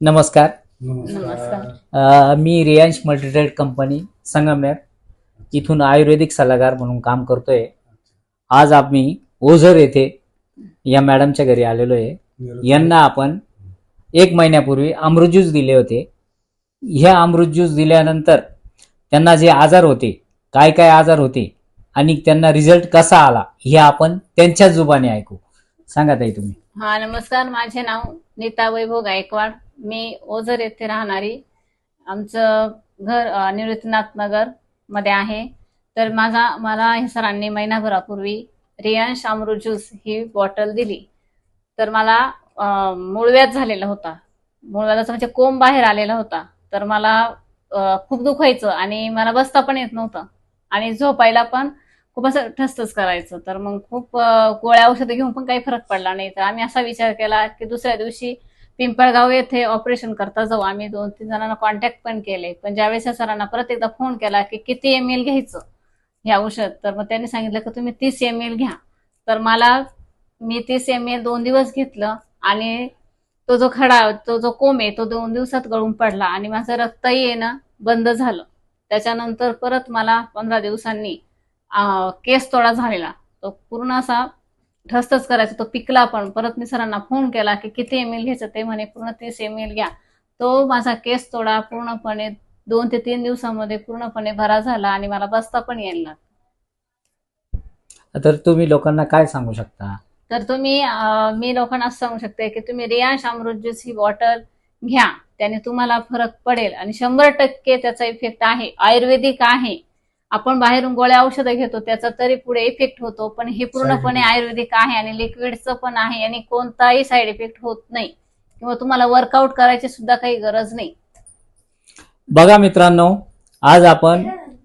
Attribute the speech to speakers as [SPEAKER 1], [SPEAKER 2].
[SPEAKER 1] नमस्कार. मी Riyansh multitrade company Sangamner इथून आयुर्वेदिक सल्लागार म्हणून काम करतोय. आज आम्ही ओझर येथे या मॅडमच्या घरी आलेलो आहे. यांना आपण एक महिन्यापूर्वी अमृत ज्यूस दिले होते. ह्या अमृत ज्यूस दिल्यानंतर त्यांना जे आजार होते काय काय आजार होते आणि त्यांना रिझल्ट कसा आला हे आपण त्यांच्याच जुबाने ऐकू. सांगा ताई तुम्ही.
[SPEAKER 2] हा नमस्कार. माझे नाव नीता वैभव गायकवाड. मी ओझर येथे राहणारी आमचं घर अ, निवृत्तीनाथ नगरमध्ये आहे. तर माझा मला हे सरांनी महिनाभरापूर्वी रियांश अमृत ज्यूस ही बॉटल दिली. तर मला मुळव्यात झालेला होता. मुळव्याचा म्हणजे कोंब बाहेर आलेला होता. तर मला खूप दुखायचं आणि मला बसता पण येत नव्हतं. आणि झोपायला पण खूप असं ठसठस करायचं. तर मग खूप गोळ्या औषधं घेऊन पण काही फरक पडला नाही. तर आम्ही असा विचार केला की दुसऱ्या दिवशी पिंपळगाव येथे ऑपरेशन करता जाऊ. आम्ही दोन तीन जणांना कॉन्टॅक्ट पण केले. पण ज्यावेळेस या सरांना परत एकदा फोन केला की किती एम एल घ्यायचं हे औषध तर मग त्यांनी सांगितलं की तुम्ही तीस एम एल घ्या. तर मला मी तीस एम एल दोन दिवस घेतलं आणि तो जो खडा तो जो कोम आहे तो दोन दिवसात गळून पडला आणि माझं रक्तही येणं बंद झालं. त्याच्यानंतर परत मला पंधरा दिवसांनी केस तोडा झालेला. तो पूर्ण असा ठसठस करायचा तो पिकला पण. परत मी सरांना फोन केला की किती एम एल घ्यायचं ते म्हणे पूर्ण तीस एम एल घ्या. तो माझा केस तोडा पूर्णपणे दोन ते तीन दिवसामध्ये पूर्णपणे बरा झाला आणि मला बसता पण यायला.
[SPEAKER 1] तर तुम्ही लोकांना काय सांगू शकता?
[SPEAKER 2] तर तुम्ही अं, मी लोकांना असं सांगू शकते की तुम्ही रियांश अमृत ज्यूस ही बॉटल घ्या. त्याने तुम्हाला फरक पडेल. आणि शंभर टक्के त्याचा इफेक्ट आहे. आयुर्वेदिक आहे. आपण बाहेरून गोळ्या औषधं घेतो त्याचा तरी पुढे इफेक्ट होतो पण हे पूर्णपणे आयुर्वेदिक आहे आणि लिक्विडचं पण आहे आणि कोणताही साईड इफेक्ट होत नाही. किंवा तुम्हाला वर्कआउट करायची सुद्धा काही गरज नाही.
[SPEAKER 1] बघा मित्रांनो आज आपण